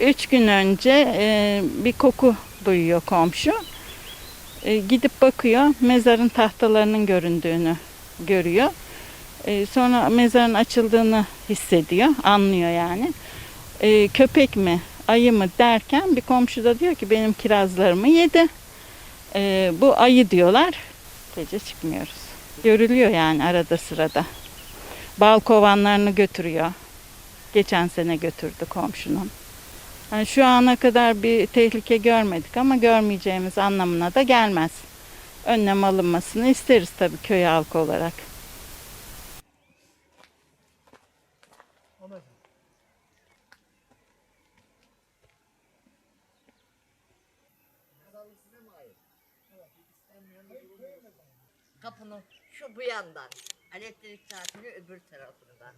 Üç gün önce e, bir koku duyuyor komşu. E, gidip bakıyor, mezarın tahtalarının göründüğünü görüyor. E, sonra mezarın açıldığını hissediyor, anlıyor yani. E, köpek mi, ayı mı derken bir komşu da diyor ki benim kirazlarımı yedi. E, bu ayı diyorlar. Gece çıkmıyoruz. Görülüyor yani arada sırada. Bal kovanlarını götürüyor. Geçen sene götürdü komşunun. Yani şu ana kadar bir tehlike görmedik ama görmeyeceğimiz anlamına da gelmez. Önlem alınmasını isteriz tabii köy halkı olarak. Kapının şu bu yandan. Elektrik saatini öbür tarafından.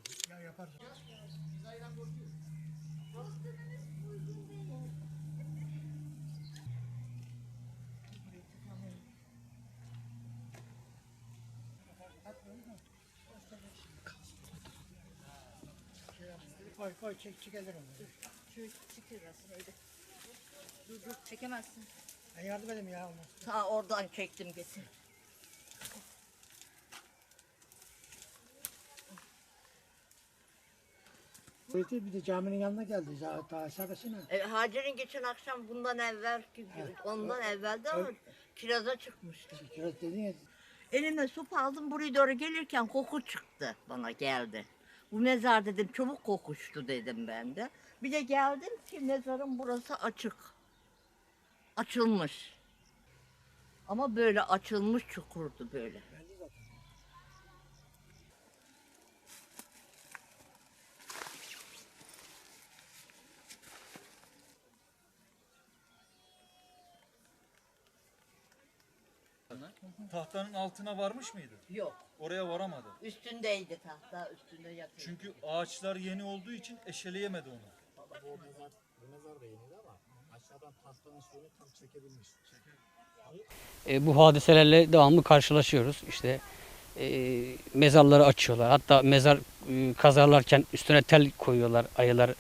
Koy koy çek çekelim onu. Şu çıkırasın öyle. Dur dur çekemezsin. Ben yardım edeyim ya ona. Ta oradan çektim getir. Burası bir de caminin yanına geldi. Daha, aşağısına. E, Hacer'in geçen akşam bundan evvel, ondan evvelde ama kiraza çıkmıştı. Kiraz dedin ya. Elime su aldım buraya doğru gelirken koku çıktı bana geldi. Bu mezar dedim çabuk kokuştu dedim ben de. Bir de geldim ki mezarın burası açık. Açılmış. Ama böyle açılmış çukurdu böyle. Tahtanın altına varmış mıydı? Yok. Oraya varamadı. Üstündeydi tahta üstünde yatıyordu. Çünkü ağaçlar yeni olduğu için eşeleyemedi onu. Bu mezar, bu mezar da yeniydi ama aşağıdan pastanın suyunu tam çekebilmiş. E, bu hadiselerle devamlı karşılaşıyoruz. İşte e, mezarları açıyorlar. Hatta mezar e, kazarlarken üstüne tel koyuyorlar ayılar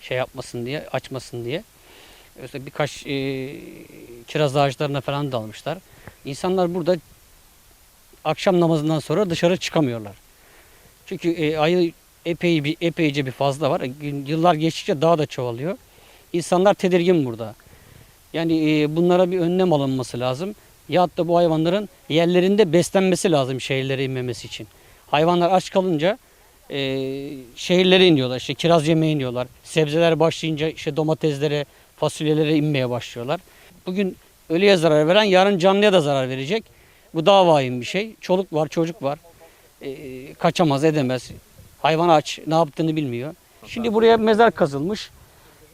şey yapmasın diye, açmasın diye. İşte birkaç e, kiraz ağaçlarına falan dalmışlar. İnsanlar burada akşam namazından sonra dışarı çıkamıyorlar. Çünkü e, ayı epey bir epeyce bir fazla var. Yıllar geçtikçe daha da çoğalıyor. İnsanlar tedirgin burada. Yani e, bunlara bir önlem alınması lazım. Ya da bu hayvanların yerlerinde beslenmesi lazım şehirlere inmemesi için. Hayvanlar aç kalınca e, şehirlere iniyorlar. İşte kiraz yemeye iniyorlar. Sebzeler başlayınca işte domateslere, fasulyelere inmeye başlıyorlar. Bugün ölüye zarar veren yarın canlıya da zarar verecek. Bu daha vahim bir şey. Çoluk var, çocuk var. E, kaçamaz, edemez. Hayvan aç, ne yaptığını bilmiyor. Şimdi buraya mezar kazılmış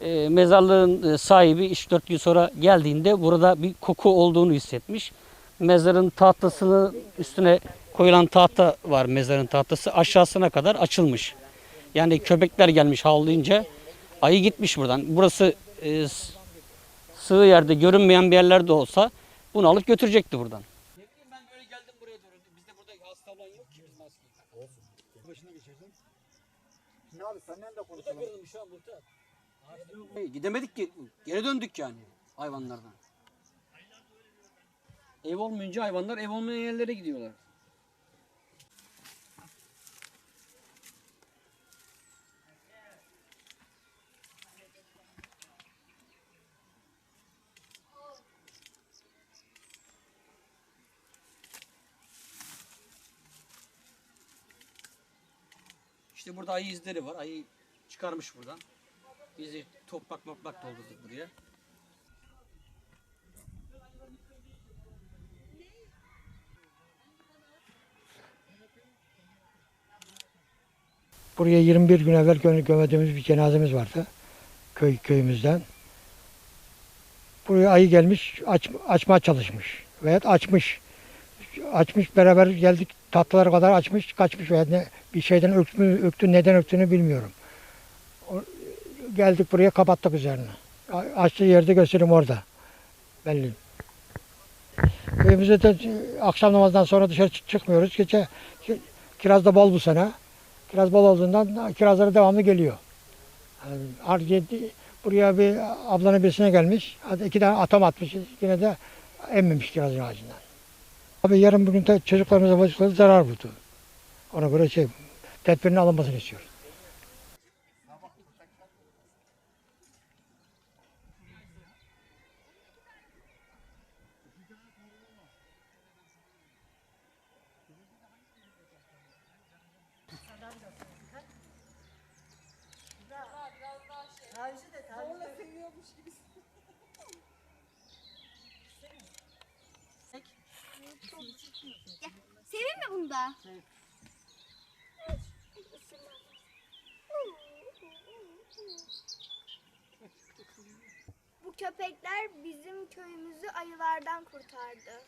e, mezarlığın sahibi 3-4 gün sonra geldiğinde burada bir koku olduğunu hissetmiş. Mezarın tahtasını üstüne koyulan tahta var mezarın tahtası aşağısına kadar açılmış. Yani köpekler gelmiş havlayınca ayı gitmiş buradan. Burası e, sığ yerde görünmeyen bir yerlerde olsa bunu alıp götürecekti buradan. Ben böyle geldim buraya doğru. Bizde burada hasta olan yok ki biz Başına geçirdim. Şimdi abi senden de konuşalım. kırılmış ha burada. Gidemedik ki. Geri döndük yani hayvanlardan. Ev olmayınca hayvanlar ev olmayan yerlere gidiyorlar. İşte burada ayı izleri var. Ayı çıkarmış buradan. Biz de toprak moplak doldurduk buraya. Buraya 21 gün evvel gö- gömediğimiz bir cenazemiz vardı. Köy köyümüzden. Buraya ayı gelmiş, aç, açmaya çalışmış. Veyahut açmış. Açmış beraber geldik tatlılara kadar açmış, kaçmış veya ne, bir şeyden öktü, öktü, neden öktüğünü bilmiyorum. Geldik buraya kapattık üzerine. Açtığı yerde göstereyim orada. Belli. Köyümüzde de akşam namazdan sonra dışarı çık- çıkmıyoruz. Gece ki- kiraz da bol bu sene. Kiraz bol olduğundan kirazları devamlı geliyor. Yani, Buraya bir ablanın birisine gelmiş. Hadi iki tane atom atmış. Yine de emmemiş kirazın ağacından. Abi yarın bugün de çocuklarımıza çocuklara zarar buldu. Ona göre şey tedbirini alınmasını istiyoruz. Sevin mi bunda? Bu köpekler bizim köyümüzü ayılardan kurtardı.